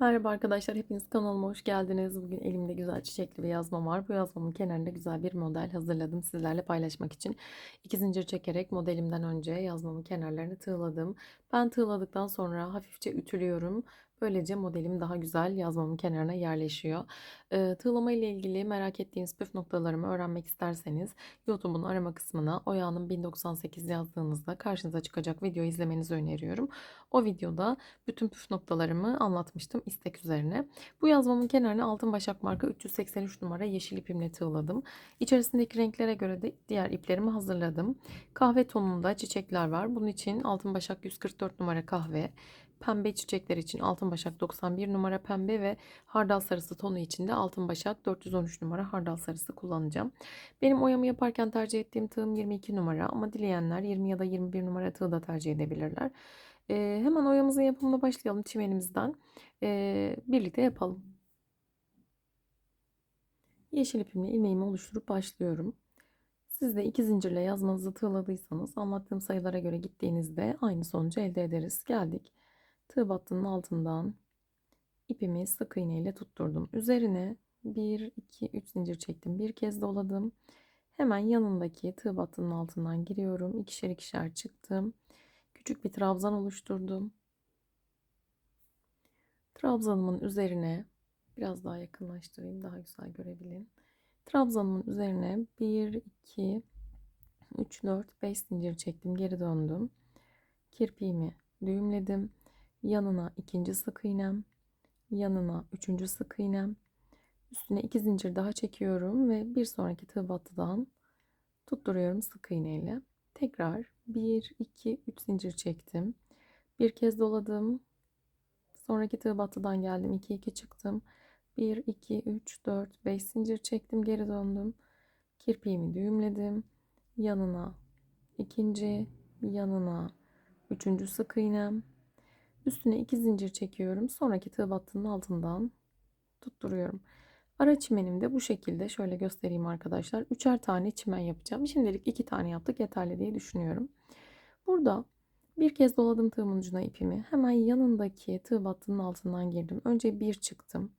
Merhaba arkadaşlar, hepiniz kanalıma hoş geldiniz. Bugün elimde güzel çiçekli bir yazma var. Bu yazmamın kenarında güzel bir model hazırladım sizlerle paylaşmak için. İki zincir çekerek modelimden önce yazmamın kenarlarını tığladım. Ben tığladıktan sonra hafifçe ütülüyorum. Böylece modelim daha güzel yazmamın kenarına yerleşiyor. E, tığlama ile ilgili merak ettiğiniz püf noktalarımı öğrenmek isterseniz YouTube'un arama kısmına Oya'nın 1098 yazdığınızda karşınıza çıkacak videoyu izlemenizi öneriyorum. O videoda bütün püf noktalarımı anlatmıştım istek üzerine. Bu yazmamın kenarına altın başak marka 383 numara yeşil ipimle tığladım. İçerisindeki renklere göre de diğer iplerimi hazırladım. Kahve tonunda çiçekler var. Bunun için altın başak 144 numara kahve, pembe çiçekler için altın başak 91 numara pembe ve hardal sarısı tonu için de altın başak 413 numara hardal sarısı kullanacağım. Benim oyamı yaparken tercih ettiğim tığım 22 numara ama dileyenler 20 ya da 21 numara tığ da tercih edebilirler. Ee, hemen oyamızın yapımına başlayalım çimenimizden. Ee, birlikte yapalım. Yeşil ipimle ilmeğimi oluşturup başlıyorum. Siz de iki zincirle yazmanızı tığladıysanız anlattığım sayılara göre gittiğinizde aynı sonucu elde ederiz. Geldik. Tığ battının altından ipimi sık iğne ile tutturdum. Üzerine 1, 2, 3 zincir çektim. Bir kez doladım. Hemen yanındaki tığ battının altından giriyorum. İkişer ikişer çıktım. Küçük bir trabzan oluşturdum. Trabzanımın üzerine biraz daha yakınlaştırayım daha güzel görebilin. Trabzanımın üzerine 1, 2, 3, 4, 5 zincir çektim. Geri döndüm. Kirpiğimi düğümledim. Yanına ikinci sık iğnem. Yanına üçüncü sık iğnem. Üstüne iki zincir daha çekiyorum ve bir sonraki tığ battıdan tutturuyorum sık iğne ile. Tekrar 1, 2, 3 zincir çektim. Bir kez doladım. Sonraki tığ battıdan geldim. 2, 2 çıktım. 1, 2, 3, 4, 5 zincir çektim. Geri döndüm. Kirpiğimi düğümledim. Yanına ikinci, yanına üçüncü sık iğnem. Üstüne iki zincir çekiyorum. Sonraki tığ battının altından tutturuyorum. Ara çimenim de bu şekilde şöyle göstereyim arkadaşlar. Üçer tane çimen yapacağım. Şimdilik iki tane yaptık yeterli diye düşünüyorum. Burada bir kez doladım tığımın ucuna ipimi. Hemen yanındaki tığ battının altından girdim. Önce bir çıktım.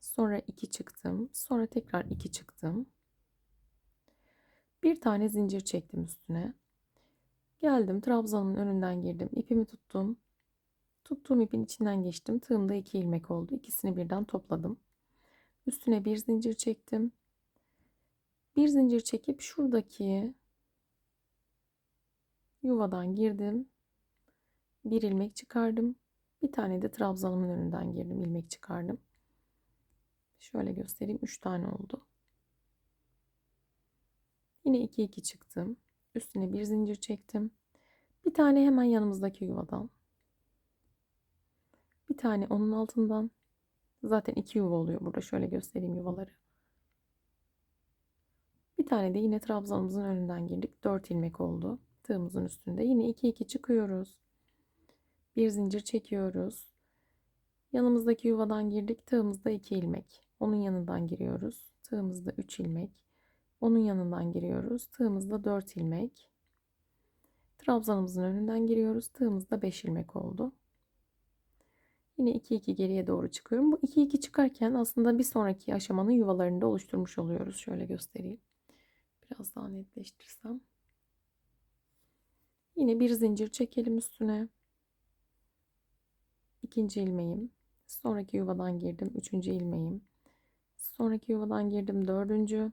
Sonra iki çıktım. Sonra tekrar iki çıktım. Bir tane zincir çektim üstüne. Geldim trabzanın önünden girdim. İpimi tuttum. Tuttuğum ipin içinden geçtim. Tığımda iki ilmek oldu. İkisini birden topladım. Üstüne bir zincir çektim. Bir zincir çekip şuradaki yuvadan girdim. Bir ilmek çıkardım. Bir tane de trabzanımın önünden girdim. ilmek çıkardım. Şöyle göstereyim. Üç tane oldu. Yine iki iki çıktım. Üstüne bir zincir çektim. Bir tane hemen yanımızdaki yuvadan. Bir tane onun altından. Zaten iki yuva oluyor burada. Şöyle göstereyim yuvaları. Bir tane de yine trabzanımızın önünden girdik. 4 ilmek oldu. Tığımızın üstünde. Yine 2 2 çıkıyoruz. Bir zincir çekiyoruz. Yanımızdaki yuvadan girdik. Tığımızda 2 ilmek. Onun yanından giriyoruz. Tığımızda 3 ilmek. Onun yanından giriyoruz. Tığımızda 4 ilmek. Trabzanımızın önünden giriyoruz. Tığımızda 5 ilmek oldu. Yine 2 2 geriye doğru çıkıyorum. Bu 2 2 çıkarken aslında bir sonraki aşamanın yuvalarını da oluşturmuş oluyoruz. Şöyle göstereyim. Biraz daha netleştirsem. Yine bir zincir çekelim üstüne. İkinci ilmeğim. Sonraki yuvadan girdim. Üçüncü ilmeğim. Sonraki yuvadan girdim. Dördüncü.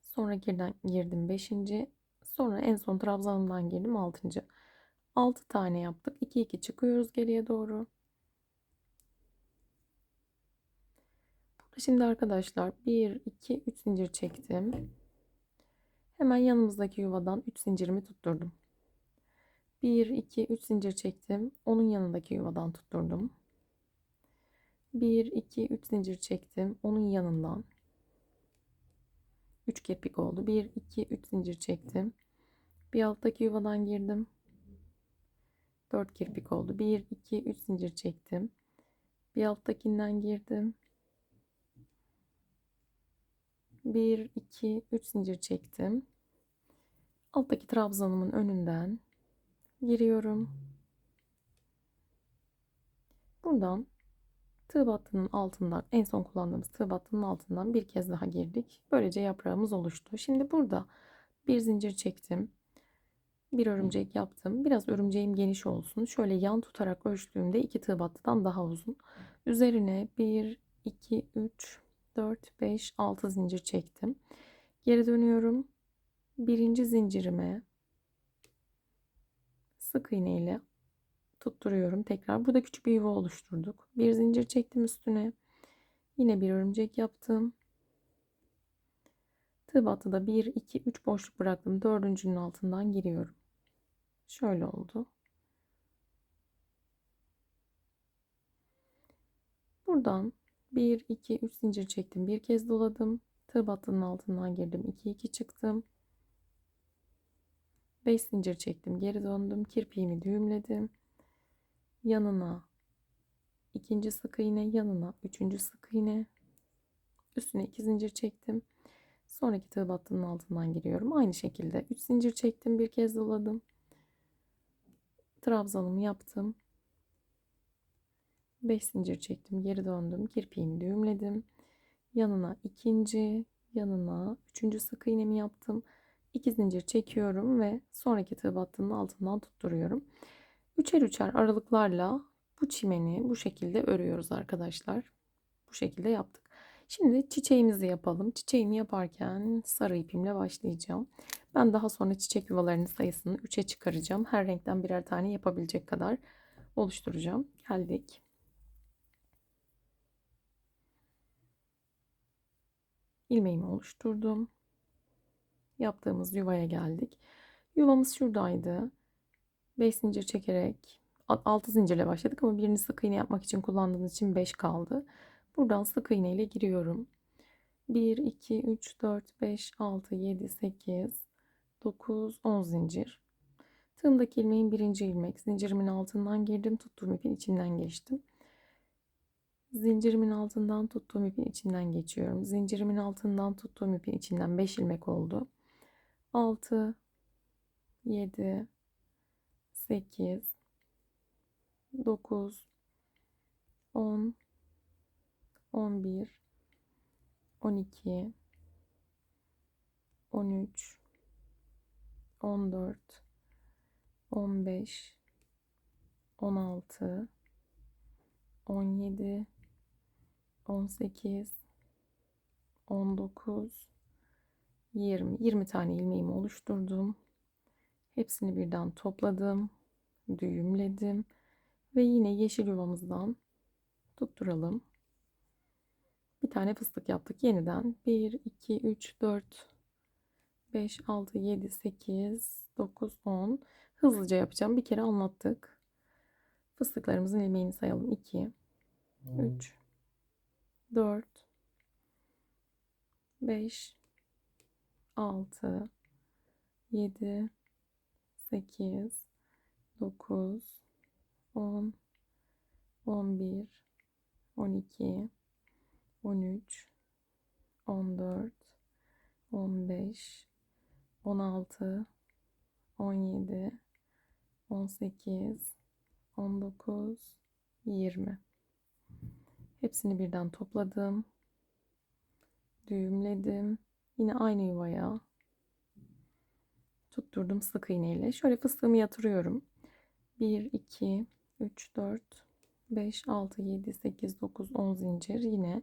Sonrakiden girdim. Beşinci. Sonra en son trabzanımdan girdim. Altıncı. 6 tane yaptık. 2 2 çıkıyoruz geriye doğru. Burada şimdi arkadaşlar 1 2 3 zincir çektim. Hemen yanımızdaki yuvadan 3 zincirimi tutturdum. 1 2 3 zincir çektim. Onun yanındaki yuvadan tutturdum. 1 2 3 zincir çektim. Onun yanından 3 kepik oldu. 1 2 3 zincir çektim. Bir alttaki yuvadan girdim. 4 kirpik oldu. 1, 2, 3 zincir çektim. Bir alttakinden girdim. 1, 2, 3 zincir çektim. Alttaki trabzanımın önünden giriyorum. Buradan Tığ battının altından en son kullandığımız tığ battının altından bir kez daha girdik. Böylece yaprağımız oluştu. Şimdi burada bir zincir çektim. Bir örümcek yaptım. Biraz örümceğim geniş olsun. Şöyle yan tutarak ölçtüğümde iki tığ battıdan daha uzun. Üzerine 1, 2, 3, 4, 5, 6 zincir çektim. Geri dönüyorum. Birinci zincirime sık iğne ile tutturuyorum tekrar. Burada küçük bir yuva oluşturduk. Bir zincir çektim üstüne. Yine bir örümcek yaptım. Tığ battıda 1, 2, 3 boşluk bıraktım. Dördüncünün altından giriyorum. Şöyle oldu. Buradan 1, 2, 3 zincir çektim. Bir kez doladım. Tığ battının altından girdim. 2, 2 çıktım. 5 zincir çektim. Geri döndüm. Kirpiğimi düğümledim. Yanına ikinci sık iğne, yanına üçüncü sık iğne. Üstüne 2 zincir çektim. Sonraki tığ battının altından giriyorum. Aynı şekilde 3 zincir çektim. Bir kez doladım. Trabzanımı yaptım. 5 zincir çektim. Geri döndüm. Kirpiğimi düğümledim. Yanına ikinci, yanına üçüncü sık iğnemi yaptım. 2 zincir çekiyorum ve sonraki tığ battının altından tutturuyorum. Üçer üçer aralıklarla bu çimeni bu şekilde örüyoruz arkadaşlar. Bu şekilde yaptık. Şimdi çiçeğimizi yapalım. Çiçeğimi yaparken sarı ipimle başlayacağım. Ben daha sonra çiçek yuvalarının sayısını 3'e çıkaracağım. Her renkten birer tane yapabilecek kadar oluşturacağım. Geldik. ilmeğimi oluşturdum. Yaptığımız yuvaya geldik. Yuvamız şuradaydı. 5 zincir çekerek 6 zincirle başladık ama birini sık iğne yapmak için kullandığımız için 5 kaldı. Buradan sık iğne ile giriyorum. 1, 2, 3, 4, 5, 6, 7, 8, 9, 10 zincir. Tığımdaki ilmeğin birinci ilmek. Zincirimin altından girdim. Tuttuğum ipin içinden geçtim. Zincirimin altından tuttuğum ipin içinden geçiyorum. Zincirimin altından tuttuğum ipin içinden 5 ilmek oldu. 6 7 8 9 10 11 12 13 14 15 16 17 18 19 20 20 tane ilmeğimi oluşturdum. Hepsini birden topladım, düğümledim ve yine yeşil yuvamızdan tutturalım. Bir tane fıstık yaptık yeniden. 1 2 3 4 5 6 7 8 9 10 hızlıca yapacağım. Bir kere anlattık. Fıstıklarımızın ilmeğini sayalım. 2 3 4 5 6 7 8 9 10 11 12 13 14 15 16 17 18 19 20 Hepsini birden topladım. Düğümledim. Yine aynı yuvaya tutturdum sık iğne ile. Şöyle fıstığımı yatırıyorum. 1, 2, 3, 4, 5, 6, 7, 8, 9, 10 zincir. Yine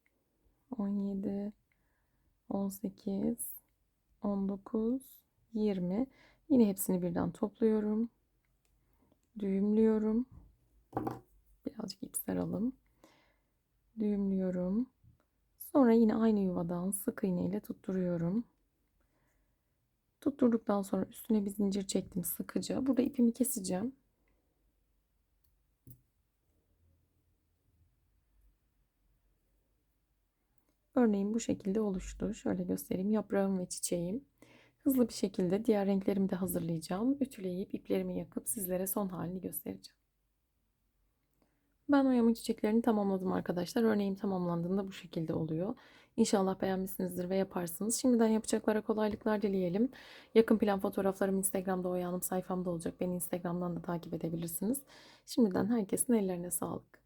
17 18 19 20 yine hepsini birden topluyorum düğümlüyorum birazcık ip saralım düğümlüyorum. Sonra yine aynı yuvadan sık iğne ile tutturuyorum. Tutturduktan sonra üstüne bir zincir çektim sıkıca. Burada ipimi keseceğim. Örneğin bu şekilde oluştu. Şöyle göstereyim. Yaprağım ve çiçeğim. Hızlı bir şekilde diğer renklerimi de hazırlayacağım. Ütüleyip iplerimi yakıp sizlere son halini göstereceğim. Ben oyamın çiçeklerini tamamladım arkadaşlar. Örneğim tamamlandığında bu şekilde oluyor. İnşallah beğenmişsinizdir ve yaparsınız. Şimdiden yapacaklara kolaylıklar dileyelim. Yakın plan fotoğraflarım Instagram'da Oya Hanım sayfamda olacak. Beni Instagram'dan da takip edebilirsiniz. Şimdiden herkesin ellerine sağlık.